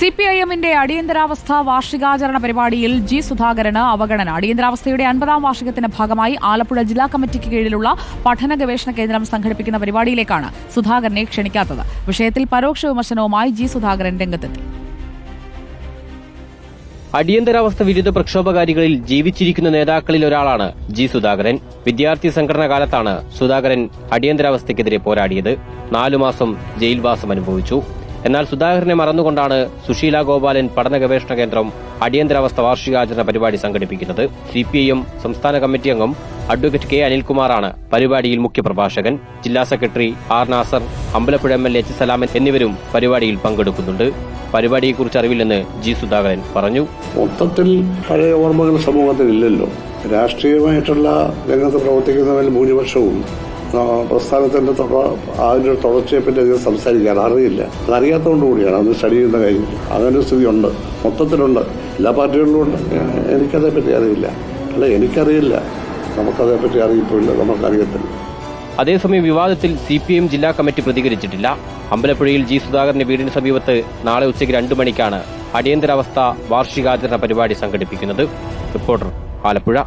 C P I എമ്മിന്റെ അടിയന്തരാവസ്ഥ വാർഷികാചരണ പരിപാടിയിൽ ജി സുധാകരന് അവഗണന. അടിയന്തരാവസ്ഥയുടെ അൻപതാം വാർഷികത്തിന്റെ ഭാഗമായി ആലപ്പുഴ ജില്ലാ കമ്മിറ്റിക്ക് കീഴിലുള്ള പഠന ഗവേഷണ കേന്ദ്രം സംഘടിപ്പിക്കുന്ന പരിപാടിയിലേക്കാണ് സുധാകരനെ ക്ഷണിക്കാത്തത്. വിഷയത്തിൽ പരോക്ഷ വിമർശനവുമായി ജി സുധാകരൻ രംഗത്തെത്തി. അടിയന്തരാവസ്ഥ വിരുദ്ധ പ്രക്ഷോഭകാരികളിൽ ജീവിച്ചിരിക്കുന്ന നേതാക്കളിൽ ഒരാളാണ് ജി സുധാകരൻ. വിദ്യാർത്ഥി സംഘടന കാലത്താണ് സുധാകരൻ അടിയന്തരാവസ്ഥയ്ക്കെതിരെ പോരാടിയത്. നാലു മാസം ജയിൽവാസം അനുഭവിച്ചു. എന്നാൽ സുധാകരനെ മറന്നുകൊണ്ടാണ് സുശീല ഗോപാലൻ പഠന ഗവേഷണ കേന്ദ്രം അടിയന്തരാവസ്ഥ വാർഷികാചരണ പരിപാടി സംഘടിപ്പിക്കുന്നത്. സിപിഐഎം സംസ്ഥാന കമ്മിറ്റി അംഗം അഡ്വക്കേറ്റ് കെ അനിൽകുമാറാണ് പരിപാടിയിൽ മുഖ്യപ്രഭാഷകൻ. ജില്ലാ secretary R Nasar Ambalappuzha M L H സലാമൻ എന്നിവരും പരിപാടിയിൽ പങ്കെടുക്കുന്നുണ്ട്. പരിപാടിയെക്കുറിച്ച് അറിവില്ലെന്ന് ജി സുധാകരൻ പറഞ്ഞു. മൊത്തത്തിൽ പഴയ ഓർമ്മകൾ സമൂഹത്തിൽ ഇല്ലല്ലോ. രാഷ്ട്രീയമായിട്ടുള്ള രംഗത്ത് പ്രവർത്തിക്കുന്നവരിൽ ഭൂരിപക്ഷവും ആ, പ്രസ്ഥാനത്തിന്റെ തുട- തുടർച്ചയെ പറ്റി അധികം സംസാരിക്കാൻ അറിയില്ല. അതറിയാത്തതുകൊണ്ട് കൂടിയാണ് അത് സ്റ്റഡി ചെയ്യുന്ന കാര്യം. അങ്ങനെ ഒരു സ്ഥിതി ഉണ്ട് മൊത്തത്തിലുണ്ട്. എല്ലാ പാർട്ടികളിലും ഉണ്ട്. എനിക്കതേപ്പറ്റി അറിയില്ല. അല്ല എനിക്കറിയില്ല. നമുക്കതേപ്പറ്റി അറിയിപ്പില്ല നമുക്കറിയത്തില്ല. അതേസമയം വിവാദത്തിൽ സി പി എം ജില്ലാ കമ്മിറ്റി പ്രതികരിച്ചിട്ടില്ല. അമ്പലപ്പുഴയിൽ ജി സുധാകരന്റെ വീടിന് സമീപത്ത് നാളെ ഉച്ചയ്ക്ക് രണ്ടു മണിക്കാണ് അടിയന്തരാവസ്ഥ വാർഷികാചരണ പരിപാടി സംഘടിപ്പിക്കുന്നത്. റിപ്പോർട്ടർ ആലപ്പുഴ.